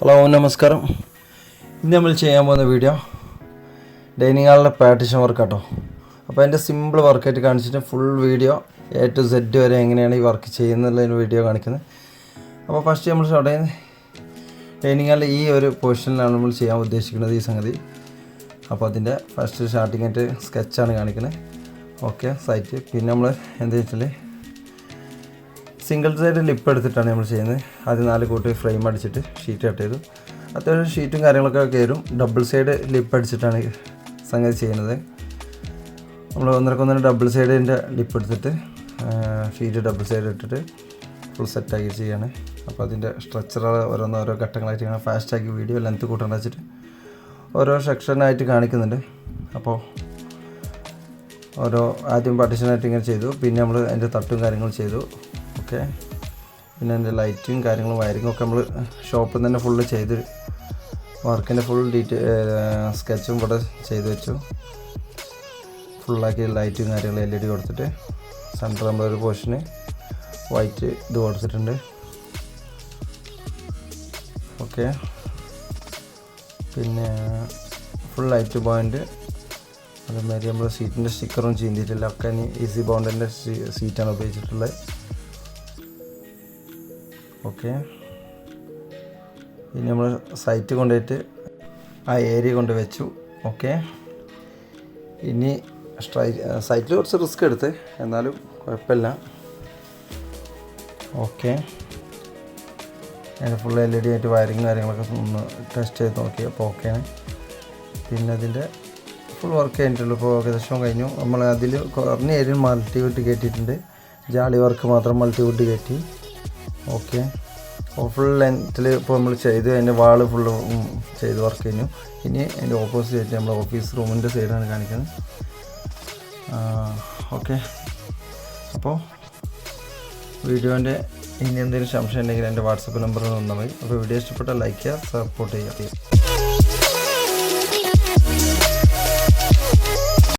Hello നമസ്കാരം. ഇന്ന് നമ്മൾ ചെയ്യാൻ പോകുന്ന വീഡിയോ ഡൈനിങ് ഹാളിലെ പാർട്ടിഷൻ വർക്ക് കേട്ടോ അപ്പോൾ അതിന്റെ സിമ്പിൾ വർക്കായിട്ട് കാണിച്ചിട്ട് full video A to Z വരെ എങ്ങനെയാണ് ഈ വർക്ക് ചെയ്യുന്നതിന്റെ വീഡിയോ കാണിക്കുന്നത്. അപ്പോൾ ഫസ്റ്റ് നമ്മൾ ചെയ്യുന്നത് ഡൈനിങ് ഹാളിൽ ഈ ഒരു പൊസിഷനിലാണ് നമ്മൾ ചെയ്യാൻ ഉദ്ദേശിക്കുന്നത് ഈ സംഗതി. അപ്പോൾ അതിന്റെ ഫസ്റ്റ് സ്റ്റാർട്ടിങ് ആയിട്ട് സ്കെച്ചാണ് കാണിക്കുന്നത്. ഓക്കെ സൈറ്റ് പിന്നെ നമ്മൾ എന്താ വെച്ചാൽ സിംഗിൾ സൈഡ് ലിപ്പ് എടുത്തിട്ടാണ് നമ്മൾ ചെയ്യുന്നത്. ആദ്യം നാല് കൂട്ടി ഫ്രെയിം അടിച്ചിട്ട് ഷീറ്റ് കട്ട് ചെയ്തു. അത്യാവശ്യം ഷീറ്റും കാര്യങ്ങളൊക്കെ കയറും ഡബിൾ സൈഡ് ലിപ്പ് അടിച്ചിട്ടാണ് സംഗതി ചെയ്യുന്നത്. നമ്മൾ ഒന്നരക്കൊന്നര ഡബിൾ സൈഡിന്റെ ലിപ്പ് എടുത്തിട്ട് ഷീറ്റ് ഡബിൾ സൈഡ് ഇട്ടിട്ട് ഫുൾ സെറ്റാക്കി ചെയ്യാണ്. അപ്പോൾ അതിന്റെ സ്ട്രക്ചർ ഓരോന്ന് ഓരോ ഘട്ടങ്ങളായിട്ട് ഇങ്ങനെ ഫാസ്റ്റാക്കി വീഡിയോ ലെങ്ത് കൂട്ടേണ്ട വെച്ചിട്ട് ഓരോ സെക്ഷനായിട്ട് കാണിക്കുന്നുണ്ട്. അപ്പോൾ ഓരോ ആദ്യം പാർട്ടീഷനായിട്ട് ഇങ്ങനെ ചെയ്തു. പിന്നെ നമ്മൾ അതിന്റെ തട്ടും കാര്യങ്ങളും ചെയ്തു. ഓക്കെ. പിന്നെ അതിന്റെ ലൈറ്റും കാര്യങ്ങളും വയറിങ്ങും ഒക്കെ നമ്മൾ ഷോപ്പിൽ തന്നെ ഫുള്ള് ചെയ്ത് വർക്കിന്റെ ഫുൾ ഡീറ്റെയിൽ സ്കെച്ചും ഇവിടെ ചെയ്ത് വെച്ചു. ഫുള്ളാക്കി ലൈറ്റും കാര്യങ്ങളും എൽ ഇ ഡി കൊടുത്തിട്ട് സെന്റർ നമ്മളൊരു പോർഷന് വൈറ്റ് ഇത് കൊടുത്തിട്ടുണ്ട്. ഓക്കെ. പിന്നെ ഫുൾ ലൈറ്റ് പോയിന്റ് അതേമാതിരി നമ്മൾ സീറ്റിന്റെ സ്റ്റിക്കറും ചീന്തിയിട്ടില്ല. ഒക്കെ ഇനി ഈസി ബൗണ്ടിന്റെ സീറ്റാണ് ഉപയോഗിച്ചിട്ടുള്ളത്. ഓക്കെ. ഇനി നമ്മൾ സൈറ്റ് കൊണ്ടുപോയിട്ട് ആ ഏരിയ കൊണ്ട് വെച്ചു ഓക്കെ. ഇനി സ്ട്രൈ സൈറ്റിൽ കുറച്ച് റിസ്ക് എടുത്ത്. എന്നാലും കുഴപ്പമില്ല. ഓക്കെ. അതിന്റെ ഫുൾ എൽ ഇ ഡി ആയിട്ട് വയറിങ് കാര്യങ്ങളൊക്കെ ഒന്ന് ടെസ്റ്റ് ചെയ്ത് നോക്കി അപ്പോൾ ഓക്കെയാണ് പിന്നെ അതിന്റെ ഫുൾ വർക്ക് കഴിഞ്ഞിട്ടുള്ളൂ. ഇപ്പോൾ ഏകദേശം കഴിഞ്ഞു. നമ്മൾ അതിൽ കുറഞ്ഞ ഏരിയ മൾട്ടി വുഡ് കയറ്റിയിട്ടുണ്ട് ജാളി വർക്ക് മാത്രം മൾട്ടി വുഡ് കയറ്റി ഓക്കെ. ഫുൾ ലെങ്ത്തിൽ ഇപ്പോൾ നമ്മൾ ചെയ്ത് അതിന്റെ വാൾ ഫുള്ള് ചെയ്ത് വർക്ക് കഴിഞ്ഞു ഇനി അതിന്റെ ഓപ്പോസിറ്റ് ആയിട്ട് നമ്മൾ ഓഫീസ് റൂമിന്റെ സൈഡാണ് കാണിക്കുന്നത്. ഓക്കെ. അപ്പോൾ വീഡിയോന്റെ ഇനി എന്തെങ്കിലും സംശയം ഉണ്ടെങ്കിൽ എന്റെ വാട്സപ്പ് നമ്പറിൽ നിന്നാൽ മതി. അപ്പോൾ വീഡിയോ ഇഷ്ടപ്പെട്ടാൽ ലൈക്ക് ചെയ്യുക സപ്പോർട്ട് ചെയ്യുക.